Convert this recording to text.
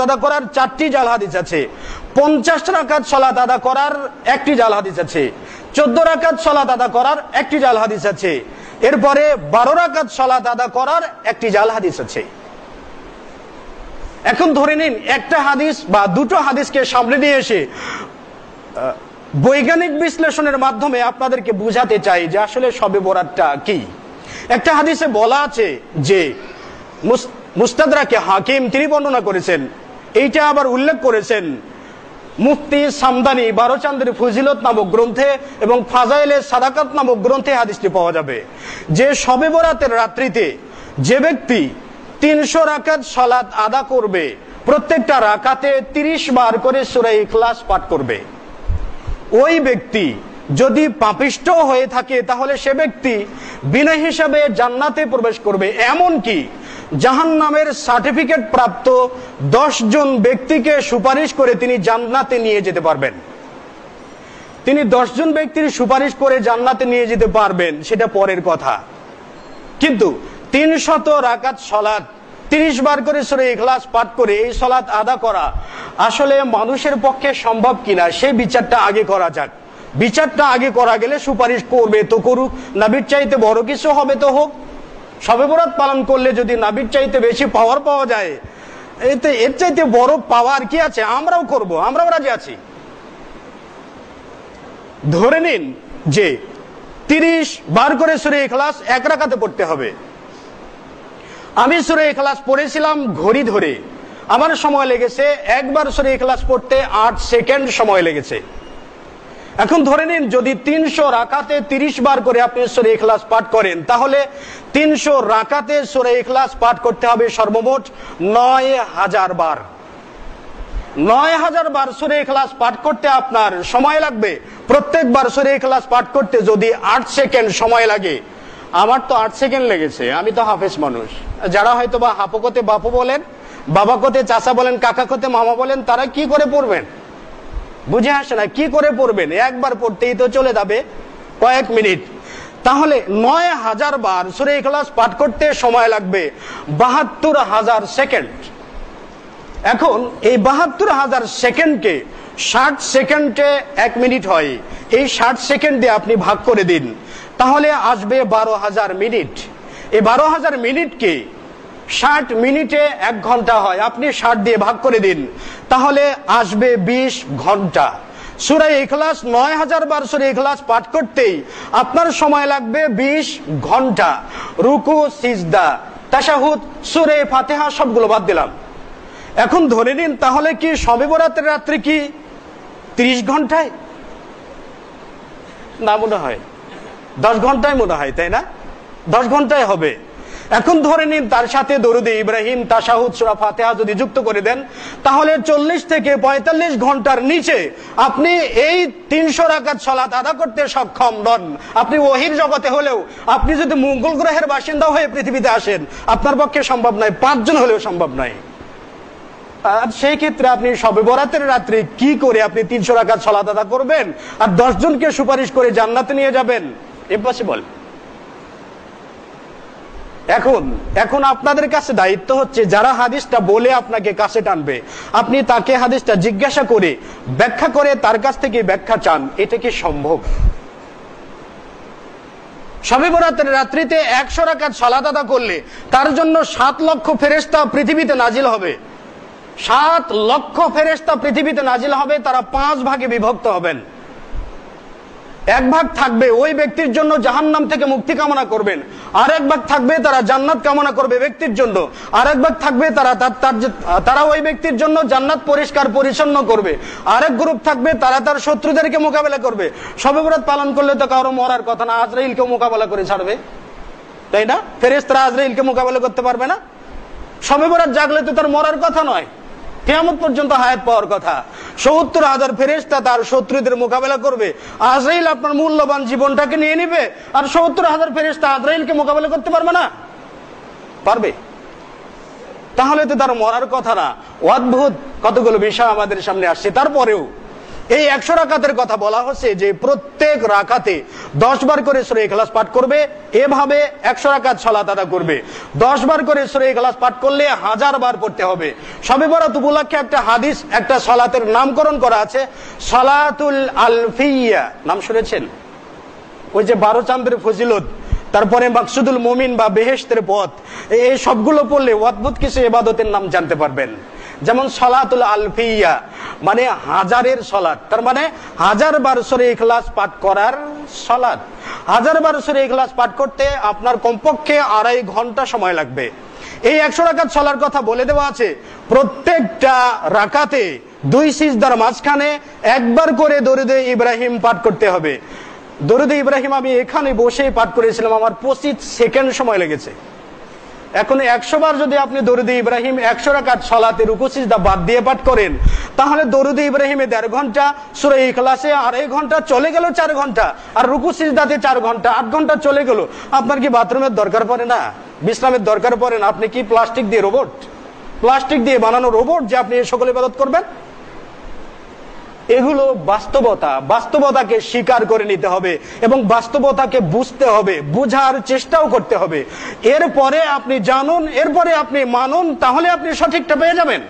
আদা করার চারটি জাল হাদিস আছে। পঞ্চাশ রাকাত সলাত আদা করার একটি জাল হাদিস আছে। চোদ্দ রাকাত সলাত আদা করার একটি জাল হাদিস আছে। এরপরে বারো রাকাত সলাত আদা করার একটি জাল হাদিস আছে। এখন ধরে নিন, একটা হাদিস বা দুটো হাদিসকে সামনে নিয়ে এসে বৈজ্ঞানিক বিশ্লেষণের মাধ্যমে আপনাদেরকে বুঝাতে চাই যে আসলে সবে বরাতটা কি। একটা হাদিসে বলা আছে যে মুস- মুস্তাদরাকে হাকিম তিনি বর্ণনা করেছেন এইটা আবার উল্লেখ করেছেন মুফতি সামদানি বারোচান্দের ফজিলত নামক গ্রন্থে এবং ফাজাইলে সাদাকাত নামক গ্রন্থে হাদিসটি পাওয়া যাবে। যে সবে বরাতের রাত্রিতে যে ব্যক্তি তিনশো রাকাত সলাৎ আদা করবে, প্রত্যেকটা রাকাতে তিরিশ বার করে সুরাই ইখলাস পাঠ করবে। ওই ব্যক্তি যদি পাপিষ্ট হয়ে থাকে, তাহলে সে ব্যক্তি বিনা হিসাবে জান্নাতে প্রবেশ করবে। এমন কি জাহান নামের সার্টিফিকেট প্রাপ্ত জন ব্যক্তিকে সুপারিশ করে তিনি জান্নাতে নিয়ে যেতে পারবেন। তিনি দশজন ব্যক্তির সুপারিশ করে জান্নাতে নিয়ে যেতে পারবেন, সেটা পরের কথা। কিন্তু তিন শত রাকাত সলাৎ তিরিশ বার করে সরে ইখলাস পাঠ করে এই সলাৎ আদা করা আসলে মানুষের পক্ষে সম্ভব কিনা সেই বিচারটা আগে করা যাক। বিচারটা আগে করা গেলে সুপারিশ করবে, তো করুক। নাবির চাইতে বড় কিছু হবে তো হোক। সবে বরাত পালন করলে যদি নাবির চাইতে বেশি পাওয়ার পাওয়া যায়, এতে এর চাইতে বড় পাওয়ার কি আছে? আমরাও করব, আমরাও রাজি আছি। ধরে নিন যে তিরিশ বার করে সুরে ইখলাস এক রাকাতে পড়তে হবে। আমি সুরে ইখলাস পড়েছিলাম ঘড়ি ধরে। আমার সময় লেগেছে, একবার সুরে ইখলাস পড়তে আট সেকেন্ড সময় লেগেছে। এখন ধরে নিন, যদি তিনশো রাকাতে তিরিশ বার করে আপনি সুরে ইখলাস পাঠ করেন, তাহলে তিনশো রাকাতে সুরে ইখলাস পাঠ করতে হবে সর্বমোট নয় হাজার বার। নয় হাজার বার সুরে ইখলাস পাঠ করতে আপনার সময় লাগবে। প্রত্যেকবার সুরে ইখলাস পাঠ করতে যদি আট সেকেন্ড সময় লাগে, আমার তো আট সেকেন্ড লেগেছে, আমি তো হাফেজ মানুষ। যারা হয়তো বা হাপকতে বাপু বলেন, বাবা কোতে চাচা বলেন, কাকা কোতে মামা বলেন, তারা কি করে পড়বেন? বুঝে আসে না, কি করে পড়বেন? একবার পড়তেই তো চলে যাবে কয়েক মিনিট। তাহলে নয় হাজার বার সুরে ইখলাস পাঠ করতে সময় লাগবে বাহাত্তর হাজার সেকেন্ড। এখন এই বাহাত্তর হাজার সেকেন্ডকে ষাট সেকেন্ডে এক মিনিট হয়। এই ষাট সেকেন্ডে আপনি ভাগ করে দিন। তাহলে আসবে বারো হাজার মিনিট। এই বারো হাজার মিনিটকে ষাট মিনিটে এক ঘণ্টা হয়। আপনি ষাট দিয়ে ভাগ করে দিন। তাহলে আসবে বিশ ঘণ্টা। সুরে ইখলাস, নয় হাজার বার সুরে ইখলাস পাঠ করতেই আপনার সময় লাগবে বিশ ঘণ্টা। রুকু, সিজদা, তাশাহুদ সুরে ফাতেহা সবগুলো বাদ দিলাম। এখন ধরে নিন, তাহলে কি সবে বরাতের রাত্রে কি? ত্রিশ ঘন্টায়? না, মনে হয়। দশ ঘন্টায় মনে হয়, তাই না? দশ ঘন্টায় হবে। এখন ধরে নিন তার সাথে দরুদে ইব্রাহিম তাসাহুদ সুরা ফাতেহা যদি যুক্ত করে দেন, তাহলে চল্লিশ থেকে পঁয়তাল্লিশ ঘণ্টার নিচে আপনি এই তিনশো রাকাত সলাত আদা করতে সক্ষম নন। আপনি ওহির জগতে হলেও, আপনি যদি মঙ্গল গ্রহের বাসিন্দা হয়ে পৃথিবীতে আসেন, আপনার পক্ষে সম্ভব নয়, পাঁচজন হলেও সম্ভব নয়। আর সেই ক্ষেত্রে আপনি সবে বরাতের রাত্রে কি করে আপনি তিনশো রাকাত সলাত আদা করবেন? আর দশজনকে সুপারিশ করে জান্নাতে নিয়ে যাবেন? ইম্পসিবল এখন এখন আপনাদের কাছে দায়িত্ব হচ্ছে যারা হাদিসটা বলে আপনাকে কাছে টানবে। আপনি তাকে হাদিসটা জিজ্ঞাসা করে, ব্যাখ্যা করে তার কাছ থেকে ব্যাখ্যা চান, এটা কি সম্ভব? সবে বরাতের রাত্রিতে একশো রাকাত সলাত আদা করলে তার জন্য সাত লক্ষ ফেরেস্তা পৃথিবীতে নাজিল হবে। সাত লক্ষ ফেরেস্তা পৃথিবীতে নাজিল হবে, তারা পাঁচ ভাগে বিভক্ত হবেন। এক ভাগ থাকবে ওই ব্যক্তির জন্য জাহান্নাম থেকে মুক্তি কামনা করবেন। আর এক ভাগ থাকবে তারা জান্নাত কামনা করবে ব্যক্তির জন্য। আর এক ভাগ থাকবে তারা তার- তার তারা ওই ব্যক্তির জন্য জান্নাত পরিষ্কার পরিচ্ছন্ন করবে। আরেক গ্রুপ থাকবে তারা তার শত্রুদেরকে মোকাবেলা করবে। সবে বরাত পালন করলে তো কারও মরার কথা না আজরাইলকে মোকাবেলা করে ছাড়বে। তাই না? ফেরেস ফেরেস্তারা আজরাইলকে মোকাবেলা করতে পারবে না। সবে বরাত জাগলে তো তার মরার কথা নয়। কেয়ামত পর্যন্ত হায়াত পাওয়ার কথা। সত্তর হাজার ফেরেস্তা তার শত্রুদের মোকাবেলা করবে। আজরাইল আপনার মূল্যবান জীবনটাকে নিয়ে নিবে, আর সত্তর হাজার ফেরেস্তা আজরাইলকে মোকাবেলা করতে পারবে না? পারবে? তাহলে তো তার মরার কথা না। অদ্ভুত! কতগুলো বিষয় আমাদের সামনে আসছে। তারপরেও এই একশো রাকাতের কথা বলা হচ্ছে যে প্রত্যেক রাকাতে দশ বার করে সুরে ইখলাস পাঠ করবে, এভাবে একশো রাকাত সলাত আদা করবে। দশ বার করে সুরে ইখলাস পাঠ করলে হাজার বার পড়তে হবে। সবে বরাত উপলক্ষে একটা হাদিস, একটা সলাতের নামকরণ করা আছে, সলাতুল আলফিয়া। নাম শুনেছেন? ওই যে বারো চান্দের ফজিলত, তারপরে মাকসুদুল মমিন বা বেহেস্তের পথ, এই সবগুলো পড়লে অদ্ভুত কিছু এবাদতের নাম জানতে পারবেন। যেমন আলফিয়া মানে হাজারের সলাৎ। তার মানে হাজার বার সরে ইখলাস পাঠ করার সলাৎ। হাজার বার সরে ইখলাস পাঠ করতে আপনার কমপক্ষে আড়াই ঘণ্টা সময় লাগবে। এই একশো রাকাত সলার কথা বলে দেওয়া আছে, প্রত্যেকটা রাকাতে দুই সিজদার মাঝখানে একবার করে দরুদে ইব্রাহিম পাঠ করতে হবে। দরুদে ইব্রাহিম আমি এখানে বসেই পাঠ করেছিলাম, আমার পঁচিশ সেকেন্ড সময় লেগেছে। এখন একশো বার যদি আপনি দরুদে ইব্রাহিম একশো রাকাত সলাতের উপসিজদা বাদ দিয়ে পাঠ করেন, তাহলে দরুদে ইব্রাহিমে দেড় ঘণ্টা, সুরে ইখলাসে আড়াই ঘণ্টা চলে গেল চার ঘণ্টা, আর রুকু, সিজদাতে চার ঘণ্টা, আট ঘণ্টা চলে গেল। আপনার কি বাথরুমের দরকার পড়ে না? বিশ্রামের দরকার পড়ে না? আপনি কি প্লাস্টিক দিয়ে রোবট? প্লাস্টিক দিয়ে বানানো রোবট যে আপনি সকল ইবাদত করবেন? এগুলো বাস্তবতা। বাস্তবতাকে স্বীকার করে নিতে হবে এবং বাস্তবতাকে বুঝতে হবে, বুঝার চেষ্টাও করতে হবে। এরপরে আপনি জানুন, এরপরে আপনি মানুন, তাহলে আপনি সঠিকটা পেয়ে যাবেন।